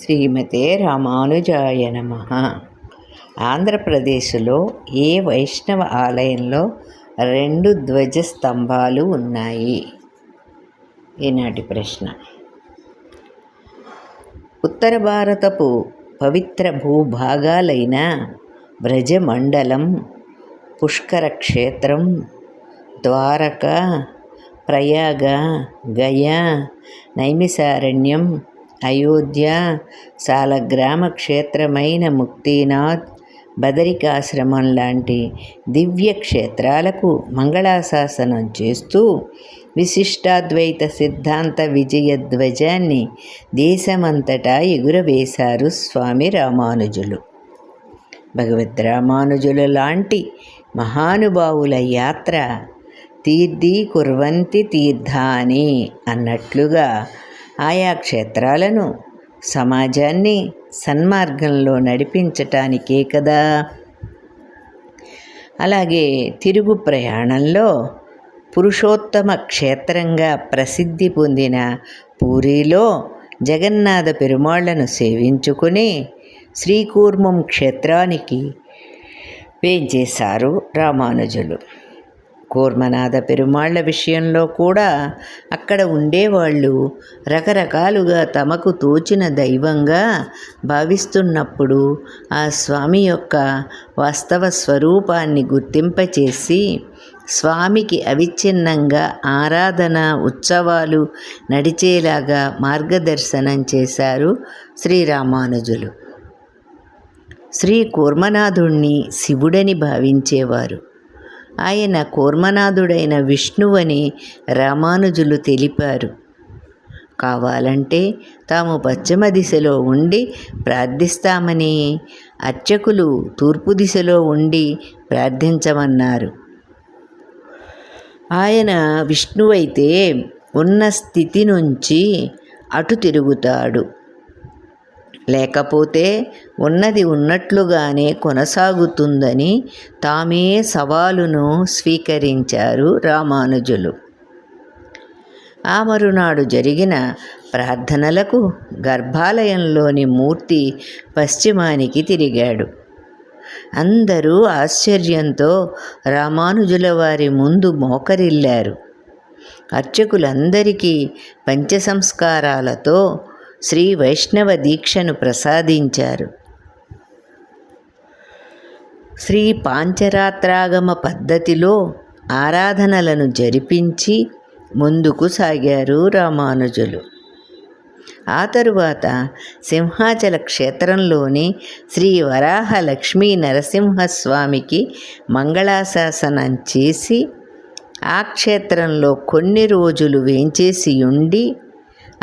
శ్రీమతే రామానుజాయ నమ. ఆంధ్రప్రదేశ్లో ఏ వైష్ణవ ఆలయంలో రెండు ధ్వజ స్తంభాలు ఉన్నాయి? ఈనాటి ప్రశ్న. ఉత్తర భారతపు పవిత్ర భూభాగాలైన బ్రజమండలం పుష్కర క్షేత్రం ద్వారక ప్రయాగ గయా నైమిసారణ్యం అయోధ్య సాలగ్రామ క్షేత్రమైన ముక్తినాథ్ బదరికాశ్రమం లాంటి దివ్య క్షేత్రాలకు మంగళాశాసనం చేస్తూ విశిష్టాద్వైత సిద్ధాంత విజయ ధ్వజాన్ని దేశమంతటా ఎగురవేశారు స్వామి రామానుజులు. భగవద్ రామానుజుల లాంటి మహానుభావుల యాత్ర తీర్థీ కుర్వంతి తీర్థాని అన్నట్లుగా ఆయా క్షేత్రాలను సమాజాన్ని సన్మార్గంలో నడిపించటానికే కదా. అలాగే తిరుగు ప్రయాణంలో పురుషోత్తమ క్షేత్రంగా ప్రసిద్ధి పొందిన పూరిలో జగన్నాథ పెరుమాళ్ళను సేవించుకుని శ్రీకూర్మం క్షేత్రానికి వేంచేశారు రామానుజులు. కూర్మనాథ పెరుమాళ్ళ విషయంలో కూడా అక్కడ ఉండేవాళ్ళు రకరకాలుగా తమకు తోచిన దైవంగా భావిస్తున్నప్పుడు ఆ స్వామి యొక్క వాస్తవ స్వరూపాన్ని గుర్తింపచేసి స్వామికి అవిచ్ఛిన్నంగా ఆరాధన ఉత్సవాలు నడిచేలాగా మార్గదర్శనం చేశారు శ్రీరామానుజులు. శ్రీ కూర్మనాథుణ్ణి శివుడని భావించేవారు. ఆయన కూర్మనాథుడైన విష్ణువని రామానుజులు తెలిపారు. కావాలంటే తాము పశ్చిమ దిశలో ఉండి ప్రార్థిస్తామని అర్చకులు తూర్పు దిశలో ఉండి ప్రార్థించమన్నారు. ఆయన విష్ణువైతే ఉన్న స్థితి నుంచి అటు తిరుగుతాడు. లేకపోతే ఉన్నది ఉన్నట్లుగానే కొనసాగుతుందని తామే సవాలును స్వీకరించారు రామానుజులు. ఆ మరునాడు జరిగిన ప్రార్థనలకు గర్భాలయంలోని మూర్తి పశ్చిమానికి తిరిగాడు. అందరూ ఆశ్చర్యంతో రామానుజుల వారి ముందు మోకరిల్లారు. అర్చకులందరికీ పంచసంస్కారాలతో శ్రీ వైష్ణవ దీక్షను ప్రసాదించారు. శ్రీ పాంచరాత్రాగమ పద్ధతిలో ఆరాధనలను జరిపించి ముందుకు సాగారు రామానుజులు. ఆ తరువాత సింహాచల క్షేత్రంలోని శ్రీ వరాహ లక్ష్మీ నరసింహస్వామికి మంగళాశాసనం చేసి ఆ క్షేత్రంలో కొన్ని రోజులు వేంచేసి ఉండి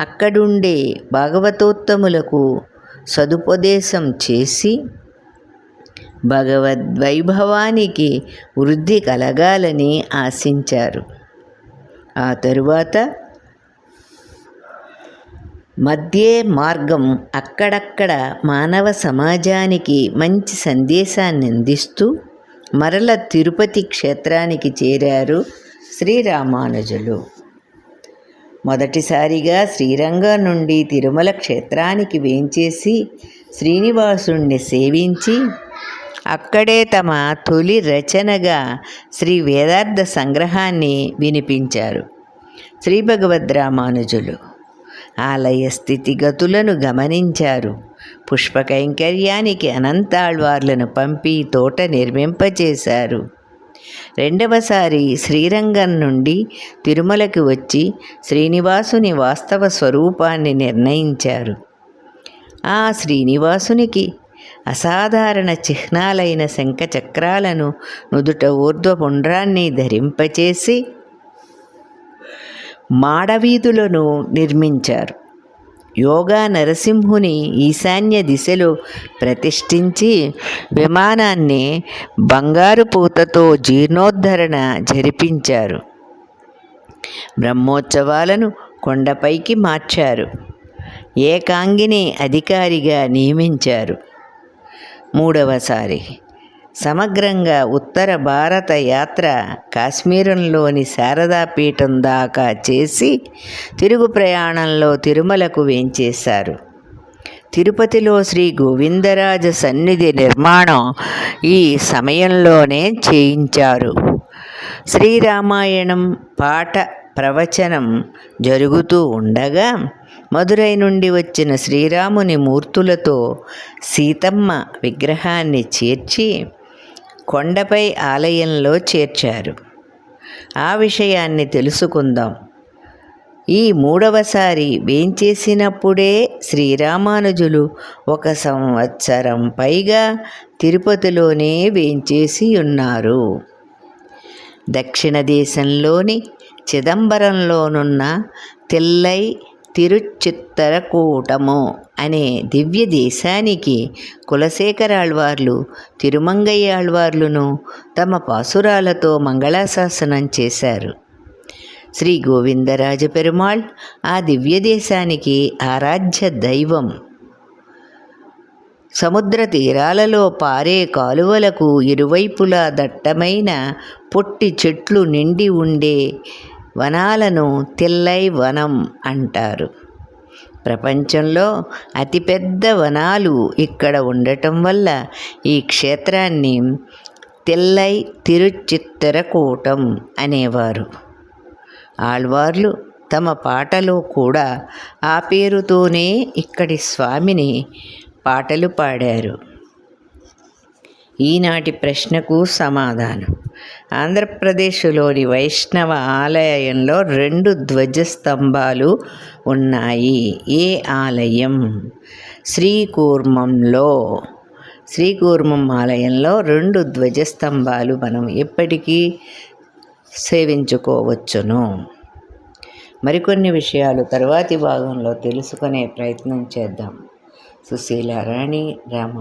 అక్కడుండే భాగవతోత్తములకు సదుపదేశం చేసి భగవద్వైభవానికి వృద్ధి కలగాలని ఆశించారు. ఆ తరువాత మధ్యే మార్గం అక్కడక్కడ మానవ సమాజానికి మంచి సందేశాన్ని అందిస్తూ మరల తిరుపతి క్షేత్రానికి చేరారు శ్రీరామానుజులు. మొదటిసారిగా శ్రీరంగం నుండి తిరుమల క్షేత్రానికి వేంచేసి శ్రీనివాసుణ్ణి సేవించి అక్కడే తమ తొలి రచనగా శ్రీ వేదార్థ సంగ్రహాన్ని వినిపించారు. శ్రీ భగవద్రామానుజులు ఆలయ స్థితిగతులను గమనించారు. పుష్పకైంకర్యానికి అనంతాళ్వార్లను పంపి తోట నిర్మింపచేశారు. రెండవసారి శ్రీరంగం నుండి తిరుమలకి వచ్చి శ్రీనివాసుని వాస్తవ స్వరూపాన్ని నిర్ణయించారు. ఆ శ్రీనివాసునికి అసాధారణ చిహ్నాలైన శంఖచక్రాలను నుదుట ఊర్ధ్వపుండ్రాన్ని ధరింపచేసి మాడవీధులను నిర్మించారు. యోగా నరసింహుని ఈశాన్య దిశలో ప్రతిష్ఠించి విమానాన్ని బంగారు పూతతో జీర్ణోద్ధరణ జరిపించారు. బ్రహ్మోత్సవాలను కొండపైకి మార్చారు. ఏకాంగిని అధికారిగా నియమించారు. మూడవసారి సమగ్రంగా ఉత్తర భారత యాత్ర కాశ్మీరంలోని శారదాపీఠం దాకా చేసి తిరుగు ప్రయాణంలో తిరుమలకు వేంచేశారు. తిరుపతిలో శ్రీ గోవిందరాజ సన్నిధి నిర్మాణం ఈ సమయంలోనే చేయించారు. శ్రీరామాయణం పాట ప్రవచనం జరుగుతూ ఉండగా మదురై నుండి వచ్చిన శ్రీరాముని మూర్తులతో సీతమ్మ విగ్రహాన్ని చేర్చి కొండపై ఆలయంలో చేర్చారు. ఆ విషయాన్ని తెలుసుకుందాం. ఈ మూడవసారి వేంచేసినప్పుడే శ్రీరామానుజులు ఒక సంవత్సరం పైగా తిరుపతిలోనే వేంచేసి ఉన్నారు. దక్షిణ దేశంలోని చిదంబరంలోనున్న తెల్లై తిరుచిత్తరకూటము అనే దివ్య దేశానికి కులశేఖరాళ్వార్లు తిరుమంగయ్యాళ్వార్లును తమ పాసురాలతో మంగళాశాసనం చేశారు. శ్రీ గోవిందరాజ పెరుమాళ్ ఆ దివ్య దేశానికి ఆరాధ్య దైవం. సముద్ర తీరాలలో పారే కాలువలకు ఇరువైపులా దట్టమైన పొట్టి చెట్లు నిండి ఉండే వనాలను తిల్లై వనం అంటారు. ప్రపంచంలో అతిపెద్ద వనాలు ఇక్కడ ఉండటం వల్ల ఈ క్షేత్రాన్ని తెల్లై తిరుచిత్తరకూటం అనేవారు. ఆళ్వార్లు తమ పాటలో కూడా ఆ పేరుతోనే ఇక్కడి స్వామిని పాటలు పాడారు. ఈనాటి ప్రశ్నకు సమాధానం. ఆంధ్రప్రదేశ్లోని వైష్ణవ ఆలయంలో రెండు ధ్వజస్తంభాలు ఉన్నాయి. ఏ ఆలయం? శ్రీకూర్మంలో. శ్రీకూర్మం ఆలయంలో రెండు ధ్వజస్తంభాలు మనం ఎప్పటికీ సేవించుకోవచ్చును. మరికొన్ని విషయాలు తరువాతి భాగంలో తెలుసుకునే ప్రయత్నం చేద్దాం. సుశీల రాణి రామ